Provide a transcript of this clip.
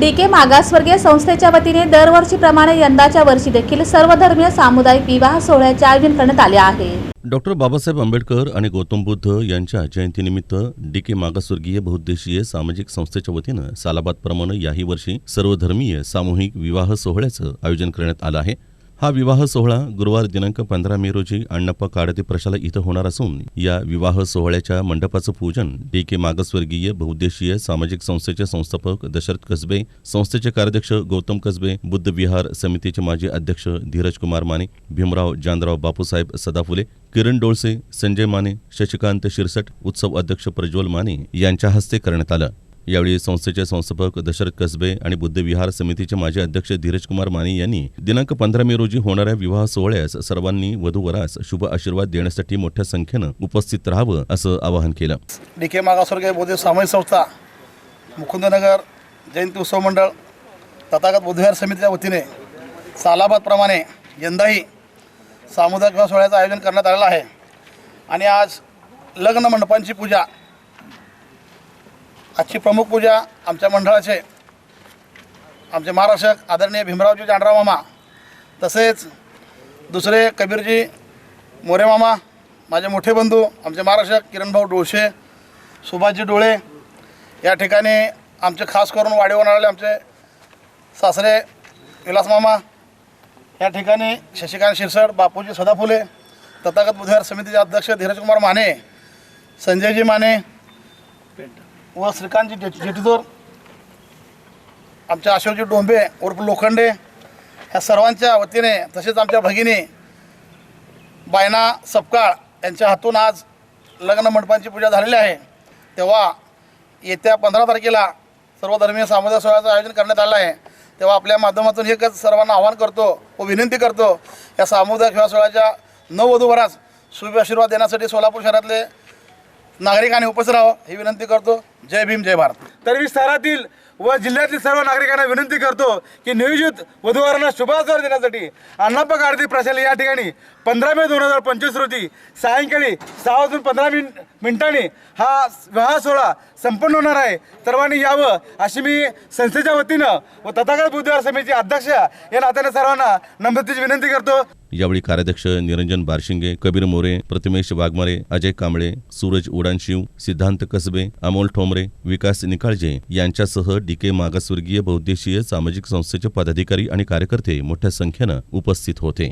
D के मागासवर्गीय संस्थेच्या वतीने दरवर्षीप्रमाणे यंदाच्या वर्षी देखील सर्वधर्मीय सामुदायिक विवाह सोहळ्याचे आयोजन करण्यात आले आहे. डॉक्टर बाबासाहेब आंबेडकर आणि गौतम बुद्ध यांच्या जयंतीनिमित्त डी के मागासवर्गीय बहुद्देशीय सामाजिक संस्थेच्या वतीनं सालाबादप्रमाणे याही वर्षी सर्वधर्मीय सामूहिक विवाह सोहळ्याचं आयोजन करण्यात आलं आहे. हा विवाह सोहळा गुरुवार दिनांक पंधरा मे रोजी अण्णप्पा काडते प्रशाला इथं होणार असून या विवाह सोहळ्याच्या मंडपाचं पूजन डी के मागासवर्गीय बहुद्देशीय सामाजिक संस्थेचे संस्थापक दशरथ कसबे संस्थेचे कार्याध्यक्ष गौतम कसबे बुद्ध विहार समितीचे माजी अध्यक्ष धीरज कुमार माने भीमराव जानराव बापूसाहेब सदाफुले किरण डोळसे संजय माने शशिकांत शिरसट उत्सव अध्यक्ष प्रज्वल माने यांच्या हस्ते करण्यात आलं. यावेळी संस्थेचे संस्थापक दशरथ कसबे आणि बुद्ध विहार समितीचे माजी अध्यक्ष धीरजकुमार माने यांनी दिनांक पंधरा मे रोजी होणाऱ्या विवाह सोहळ्यास सर्वांनी वधूवरास शुभ आशीर्वाद देण्यासाठी मोठ्या संख्येनं उपस्थित राहावं असं आवाहन केलं. डीके मागासवर्गीय बौद्ध सामाजिक संस्था मुकुंदनगर जयंती उत्सव मंडळ तथागत बुद्धविहार समितीच्या वतीने सालाबादप्रमाणे यंदाही सामुदायिक विवाह सोहळ्याचं आयोजन करण्यात आलेलं आहे. आणि आज लग्न मंडपांची पूजा आजची प्रमुख पूजा आमच्या मंडळाचे आमचे महाराष्ट्रक आदरणीय भीमरावजी जानराव मामा तसेच दुसरे कबीरजी मोरे मामा माझे मोठे बंधू आमचे महाराष्ट्रक किरणभाऊ डोळशे सुभाषजी डोळे या ठिकाणी आमचे खास करून वाढीवर आमचे सासरे विलास मामा या ठिकाणी शशिकांत शिरसड बापूजी सदाफुले तथागत बुधवार समितीचे अध्यक्ष धीरजकुमार माने संजयजी माने व श्रीकांतजी जे जेटीदोर आमच्या अशोकजी डोंबे उर्फ लोखंडे ह्या सर्वांच्या वतीने तसेच आमच्या भगिनी बायना सपकाळ यांच्या हातून आज लग्न मंडपांची पूजा झालेली आहे. तेव्हा येत्या पंधरा तारखेला सर्व धर्मीय सामुदायिक सोहळ्याचं आयोजन करण्यात आलं आहे. तेव्हा आपल्या माध्यमातून एकच सर्वांना आवाहन करतो व विनंती करतो या सामुदायिक विवाह सोहळ्याच्या नववधूवरास शुभ आशीर्वाद देण्यासाठी सोलापूर शहरातले नागरिकांनी उपस्थित राहावं ही विनंती करतो. जय भीम जय भारत. तर मी शहरातील व जिल्ह्यातील सर्व नागरिकांना विनंती करतो की नियोजित वधूवरांना शुभाचार देण्यासाठी अण्णाप्पा गाडदी प्रशाला या ठिकाणी पंधरा मे दोन हजार पंचवीस रोजी सायंकाळी सहा वाजून पंधरा मिन मिनिटांनी हा विवाह सोहळा संपन्न होणार आहे. सर्वांनी यावं अशी मी संस्थेच्या वतीनं व तथागत बुद्धविहार समितीचे अध्यक्ष या नात्याने सर्वांना नम्रतेची विनंती करतो. यावेळी कार्याध्यक्ष निरंजन बारशिंगे कबीर मोरे प्रतिमेश वाघमारे अजय कांबळे सूरज उडानशिव सिद्धांत कसबे अमोल ठोंबरे विकास निकाळजे यांच्यासह डी के मागासवर्गीय बहुद्देशीय सामाजिक संस्थेचे पदाधिकारी आणि कार्यकर्ते मोठ्या संख्येनं उपस्थित होते.